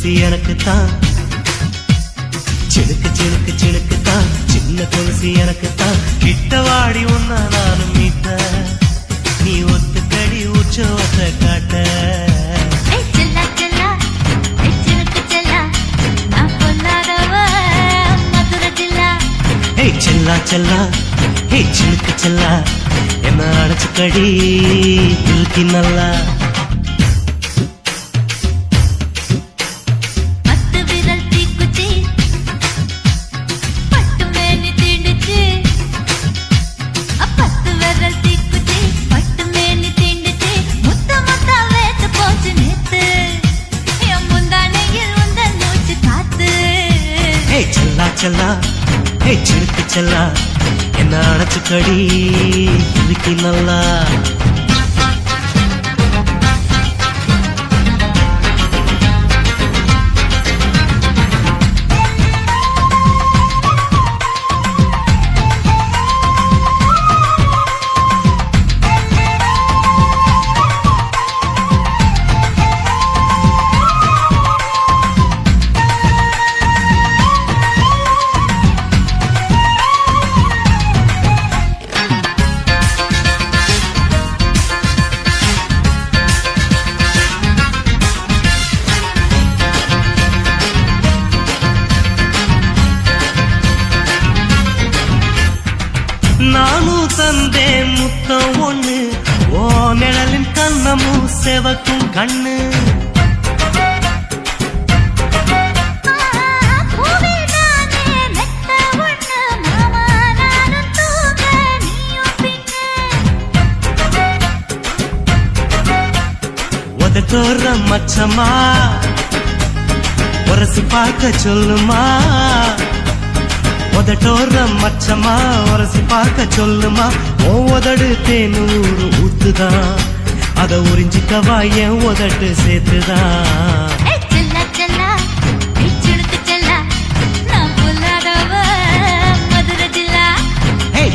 கொலுசு எனக்கு தான் சிணுக்கு சிணுக்கு சிணுக்கு தான் சின்ன கொலுசு எனக்கு தான் கிட்ட வாடி உன்ன நானும் மீட்ட நீ ஒத்துக்கடி உற்சவத்தை காட்ட. செல்லா செல்லா. ஹே செல்லா. செல்லா. என்ன அடைச்சுக்கடி இழுக்கி நல்லா. சிணுக்கு செல்லா என்ன அடைச்சுக்கடி? நல்லா நானும் தந்தேன் முத்தம் ஒண்ணு. ஓ நிழலின் கண்ணமும் செவக்கும் கண்ணு. உதட்டோர மச்சமா உரசி பார்க்க சொல்லுமா. உதட்டோர மச்சமா உரசி பார்க்க சொல்லுமா? ஓ உதடு தேனூறு ஊத்துதான் அத உறிஞ்சிக்கவா என் உதட்டு சேர்த்துதான்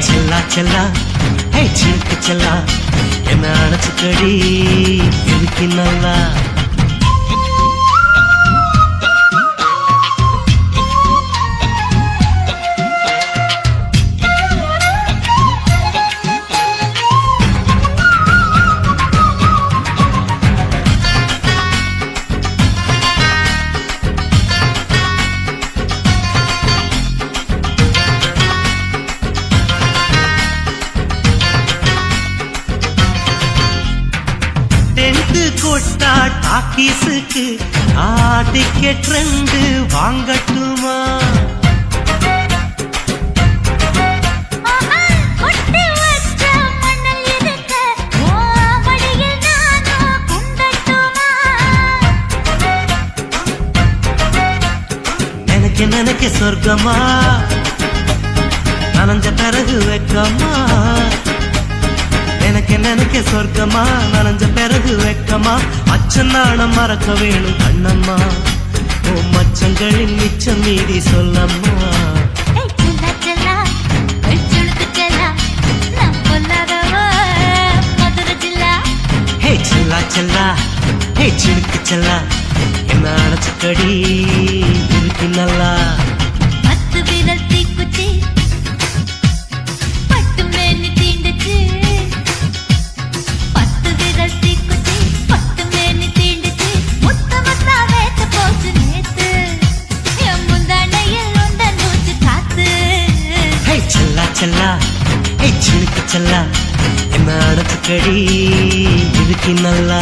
செல்லா செல்லா ஹே சிலுக்கு செல்லா என்ன அணைச்சுக்கடி இருக்கு நல்லா? டாக்கீஸுக்கு டிக்கெட் ரெண்டு வாங்கட்டுமா? நினைக்க நினைக்க சொர்க்கமா? நனைஞ்ச பிறகு வெக்கமா? எனக்கு நினைக்க சொர்க்கமா? நனைஞ்ச பிறகு வெக்கமா? அச்சம் நாணம் மறக்க வேணும் கண்ணம்மா. ஓ மச்சங்களின் மிச்சம் மீதி சொல்லம்மா. செல்லா செல்லா. ஹே சிடுக்கு செல்லா. என்ன அணைச்சுக்கடி இருக்கு நல்லா. செல்லா. செல்லா ஹே செல்லா. என்ன அணைச்சுக்கடி இதுக்கு நல்லா.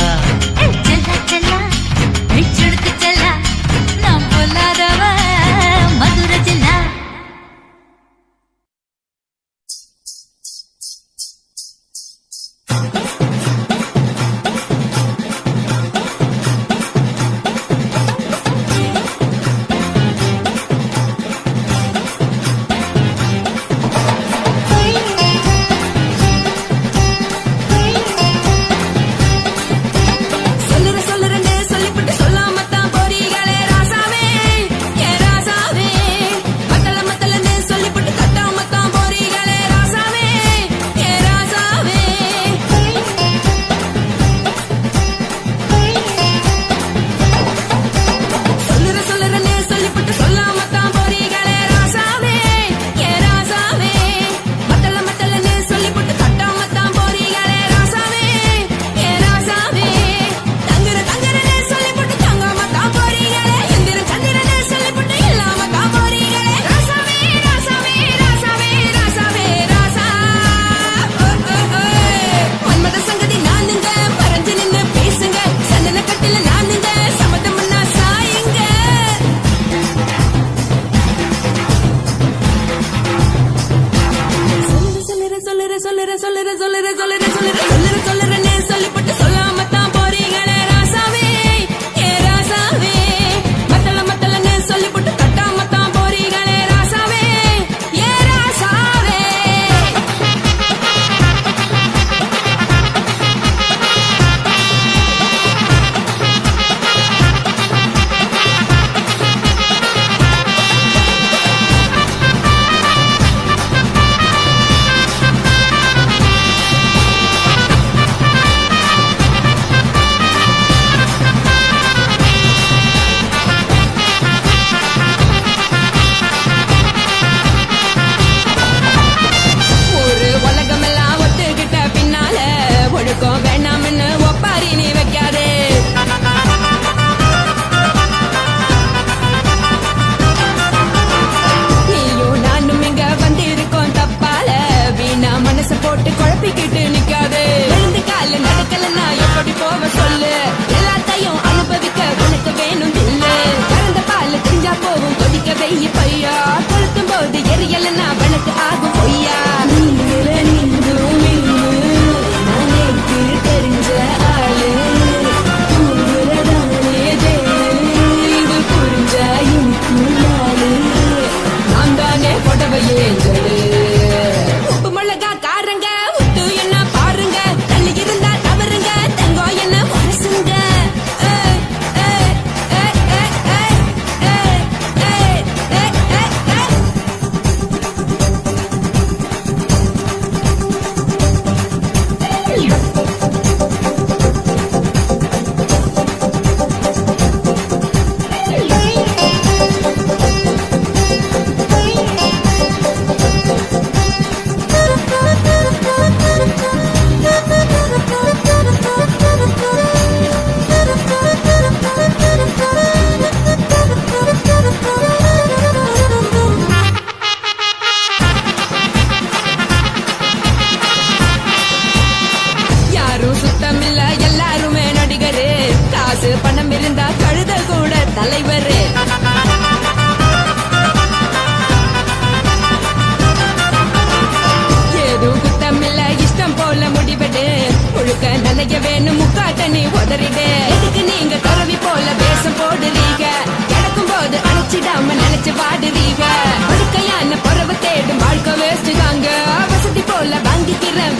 கதறிடு எதுக்கு நீங்க கரவி போல பேசம் போடுறீங்க? கிடக்கும் போது அணைச்சிடாம நினைச்சு பாடுறீங்க படுக்கையான பறவை தேடும் வாழ்க்கை வேஸ்ட் தாங்க. வசதி போல வாங்கிக்கிறேன்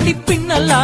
కత్తి పిన్నలా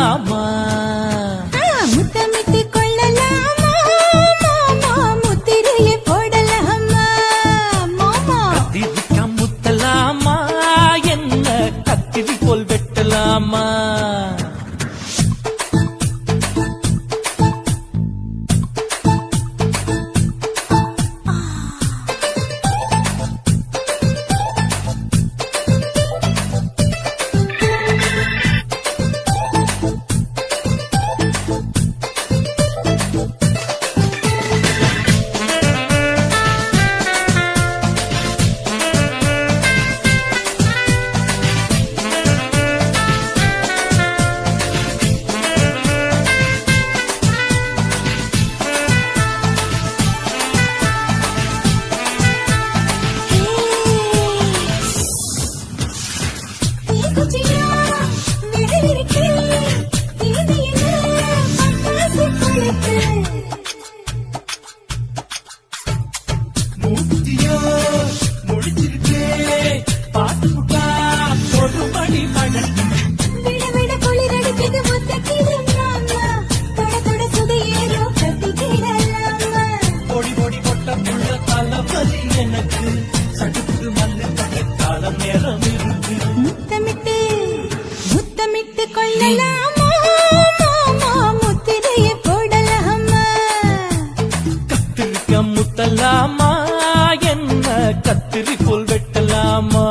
இருக்கலாமா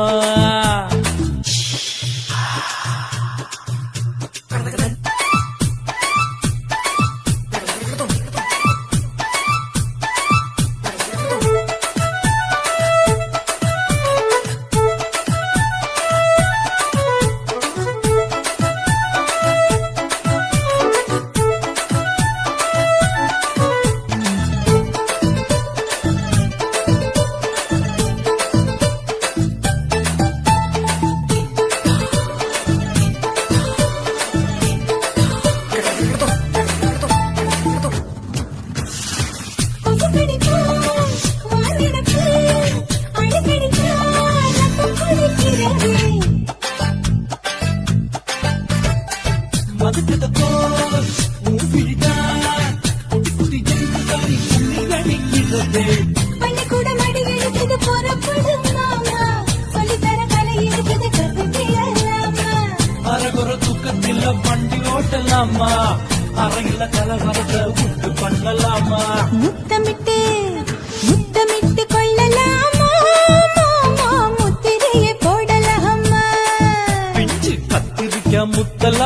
முத்தலா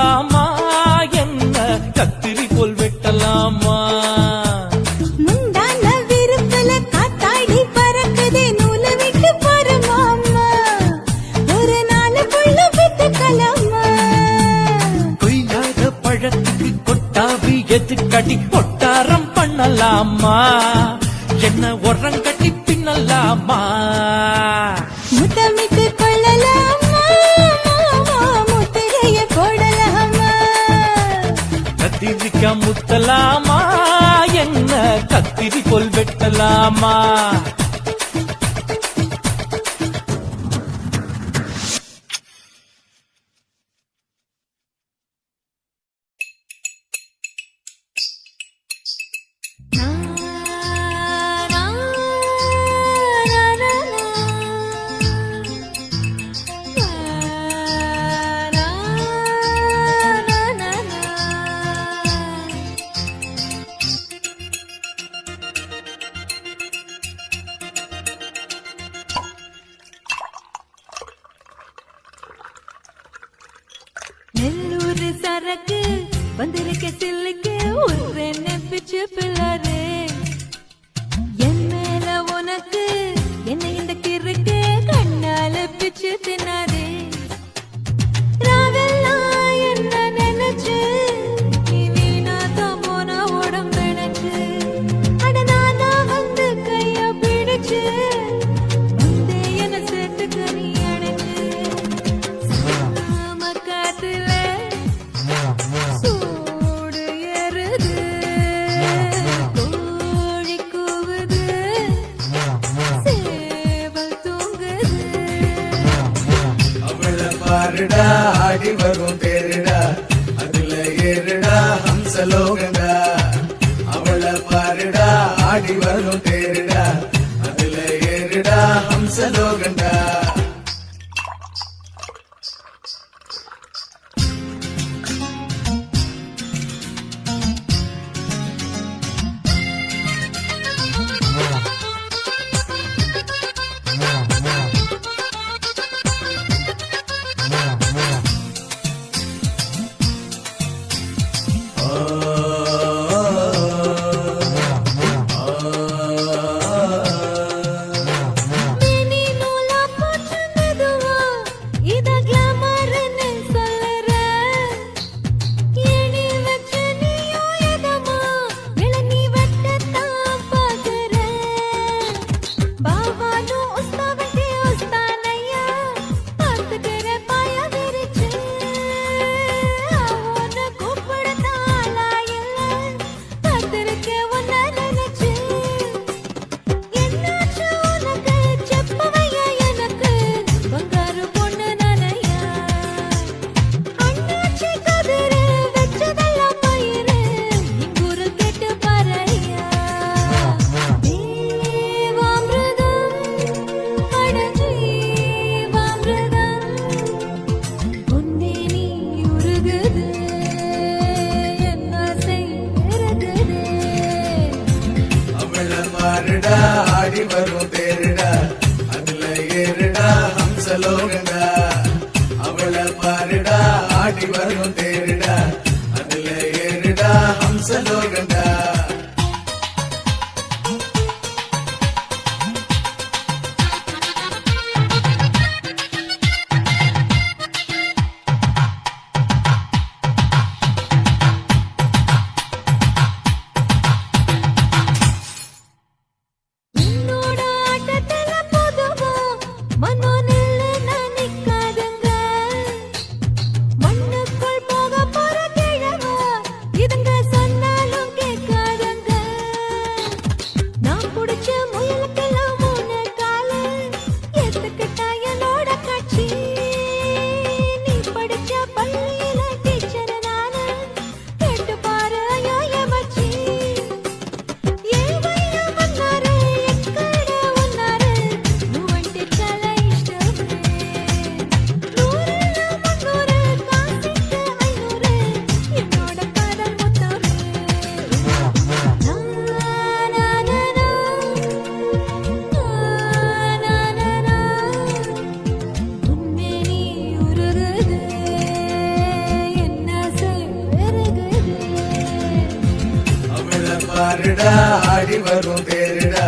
வெட்டலாமா? என்ன கத்திரி போல் வெட்டலாமா? சரக்கு வந்திருக்க சில்லுக்கு ஒரு பிச்சு பிள்ளரே. என் மேல உனக்கு என்ன இந்த கிறுக்கு கண்ணால பிச்சு தின்னாரு. ஏறுடா ஆடி வரும் பேருடா. அதுல ஏறுடா ஹம்சலோகடா அவளை பாருடா ஆடி வரும் பேருடா. அதுல ஏறுடா ஹம்சலோகண்டா. சாமி வரும் தேரிடா அதுல ஏறிடா. ஹம்சலோகம் பாருடா ஆடி வரும் தேருடா.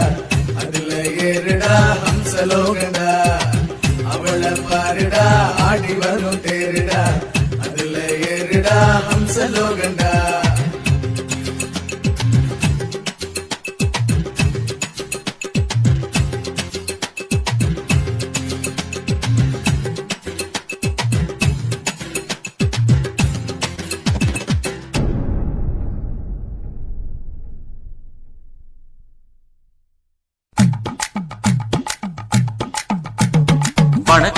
அதுல ஏறுடா ஹம்சலோகண்டா. அவளை பாருடா ஆடி வரும் தேருடா. அதுல ஏறுடா ஹம்சலோகண்டா.